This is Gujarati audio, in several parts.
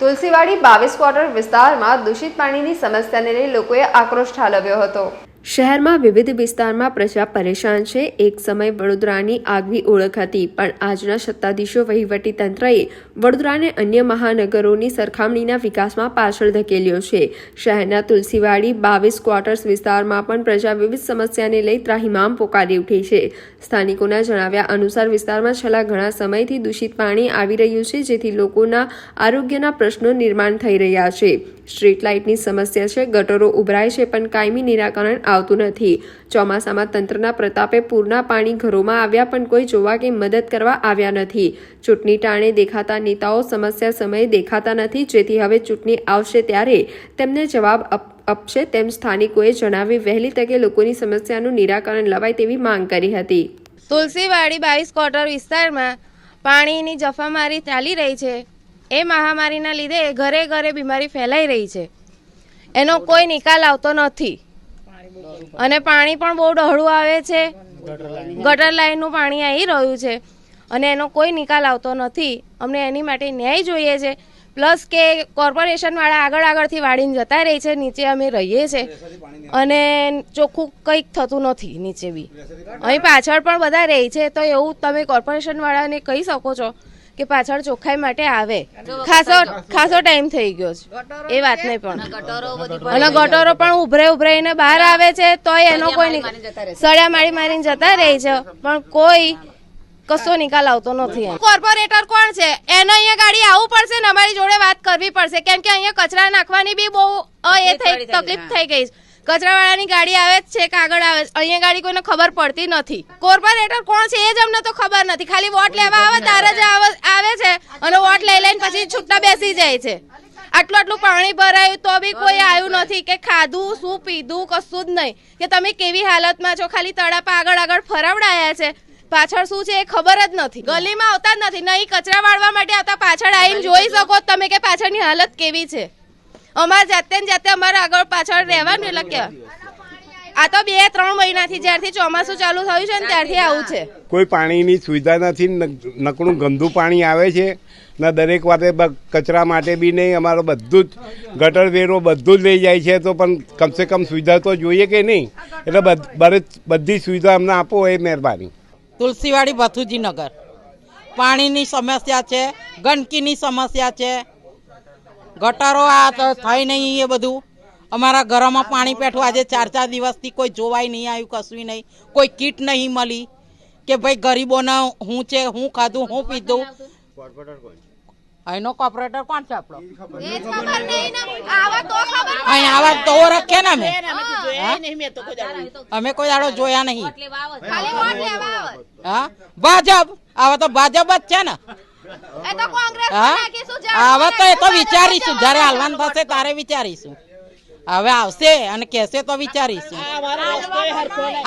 તુલસીવાડી બાવીસ ક્વાર્ટર વિસ્તારમાં દૂષિત પાણીની સમસ્યાને લઈ લોકોએ આક્રોશ ઠાલવ્યો હતો. શહેરમાં વિવિધ વિસ્તારમાં પ્રજા પરેશાન છે. એક સમય વડોદરાની આગવી ઓળખ હતી, પણ આજના સત્તાધીશો તંત્રએ વડોદરાને અન્ય મહાનગરોની સરખામણીના વિકાસમાં પાછળ ધકેલ્યો છે. શહેરના તુલસીવાડી, બાવીસ ક્વાર્ટર્સ વિસ્તારમાં પણ પ્રજા વિવિધ સમસ્યાને લઈ ત્રાહિમામ પોકારી ઉઠી છે. સ્થાનિકોના જણાવ્યા અનુસાર વિસ્તારમાં છેલ્લા ઘણા સમયથી દૂષિત પાણી આવી રહ્યું છે, જેથી લોકોના આરોગ્યના પ્રશ્નો નિર્માણ થઈ રહ્યા છે. સ્ટ્રીટ લાઇટની સમસ્યા છે, ગટરો ઉભરાય છે, પણ કાયમી નિરાકરણ આવતું નથી. ચોમાસામાં તંત્રના પ્રતાપે પૂરના પાણી ઘરોમાં આવ્યા, પણ કોઈ જોવા કે મદદ કરવા આવ્યા નથી. ચૂંટણી ટાણે દેખાતા નેતાઓ સમસ્યા સમયે દેખાતા નથી, જેથી હવે ચૂંટણી આવશે ત્યારે તેમને જવાબ અપ- આપશે તેમ સ્થાનિકોએ જણાવી વહેલી તકે લોકોની સમસ્યાનું નિરાકરણ લવાય તેવી માંગ કરી હતી. તુલસીવાડી બાવીસ ક્વાર્ટર વિસ્તારમાં પાણીની જફામારી ચાલી રહી છે. એ મહામારીના લીધે ઘરે ઘરે બીમારી ફેલાઈ રહી છે. એનો કોઈ નિકાલ આવતો નથી. અને પાણી પણ બહુ ડહોળું આવે છે. ગટર લાઈનનું પાણી આવી રહ્યું છે. અને એનો કોઈ નિકાલ આવતો નથી. અમને એની માટે ન્યાય જોઈએ છે. પ્લસ કે કોર્પોરેશનવાળા આગળ આગળથી વાળીને જતા રહે છે. નીચે અમે રહીએ છીએ અને ચોખ્ખું કંઈક થતું નથી નીચે બી. અહીં પાછળ પણ બધા રહે છે. તો એવું તમે કોર્પોરેશનવાળાને કહી શકો છો કે પાછળ ચોખ્ખાઈ માટે આવે. ખાસો ખાસો ટાઈમ થઈ ગયો છે. એ વાત નહીં પણ. અને ગટરો પણ ઉભરે ઉભરાઈને બહાર આવે છે તોય એનો કોઈ સળિયા મારી મારીને જતા રહે છે. પણ કોઈ કશો નિકાલ આવતો નથી કોર્પોરેટર કોણ છે? એને અહીંયા ગાડી આવવું પડશે ને અમારી જોડે વાત કરવી પડશે. કેમ કે અહીંયા કચરા નાખવાની બી બહુ અ, એ થઈ તકલીફ થઈ ગઈ છે. કચરાવાળાની ગાડી આવે જ છે કે આગળ આવે છે. અહીંયા ગાડી કોઈને ખબર પડતી નથી. કોર્પોરેટર કોણ છે એ જ અમને તો ખબર નથી. ખાલી વોટ લેવા આવે તારે જ આવે વોટ પછી છૂટા બેસી જાય છે. આટલું આટલું પાણી ભરાયું તો બી કોઈ આવ્યું નથી કે ખાધું શું પીધું કશું જ નહીં. કે તમે કેવી હાલતમાં છો? ખાલી તળાપા આગળ આગળ ફરાવડાયા છે. પાછળ શું છે એ ખબર જ નથી. ગલીમાં આવતા જ નથી. નહીં કચરા વાળવા માટે આવતા પાછળ આવીને જોઈ શકો તમે કે પાછળની હાલત કેવી છે. અમારે જાતે ને જાતે અમારે આગળ પાછળ રહેવાનું એટલે કે આ તો બે ત્રણ મહિનાથી જ્યારથી ચોમાસું ચાલુ થયું છે ને ત્યારથી આવું છે. કોઈ પાણીની સુવિધા નથી નકળું નકરું ગંદુ પાણી આવે છે. ને દરેક વાતે કચરા માટે બી નહીં અમારો બધું જ ગટર વેરો બધું જ લઈ જાય છે તો પણ કમસે કમ સુવિધા તો જોઈએ કે નહીં? એટલે બધ- બરે- બધી સુવિધા અમને આપો એ મહેરબાની. તુલસીવાડી ભથુજીનગર. પાણીની સમસ્યા છે ગંદકીની સમસ્યા છે. ગટરો આ તો થઈ નહીં એ બધું. અમારા ઘરોમાં પાણી પેઠું આજે ચાર ચાર દિવસથી કોઈ જોવાય નહીં આવ્યું કશું નહીં. કોઈ કીટ નહીં મળી કે ભાઈ ગરીબોને હું છે હું ખાધું હું પીધું. અહીંનો કોર્પોરેટર કોણ છે આપણો? અહીં આવા તો રખે ને અમે. અમે કોઈ દાડો જોયા. નહીં. હા? ભાજપ. આવા તો ભાજપ જ છે ને. હા? આવા તો એ તો વિચારીશું. જ્યારે હાલવાન થશે ત્યારે વિચારીશું. હવે આવશે અને કહેશે તો વિચારીશું.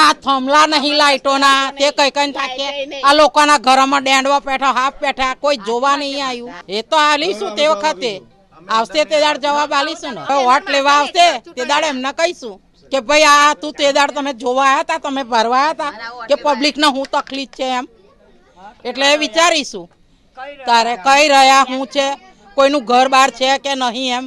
આ થમલા નહીં લાઈટોના તે કઈ કઈ થાકે. આ લોકોના ઘરમાં ડેંડવા પેઠા હાફ પેઠા કોઈ જોવા નહીં આવ્યું એ તો હાલીશું તે વખતે. આવશે તે દાડ જવાબ આલીશું ને. વોટ લેવા આવશે તે દાડ એમને કહીશું કે ભાઈ આ તું તે દાડ તમે જોવા આવ્યા હતા તમે ભરવા આવ્યા હતા કે પબ્લિકને હું તકલીફ છે એમ. એટલે એ વિચારીશું. તારે કઈ રહ્યા હું છે કોઈનું ઘર બાર છે કે નહીં એમ.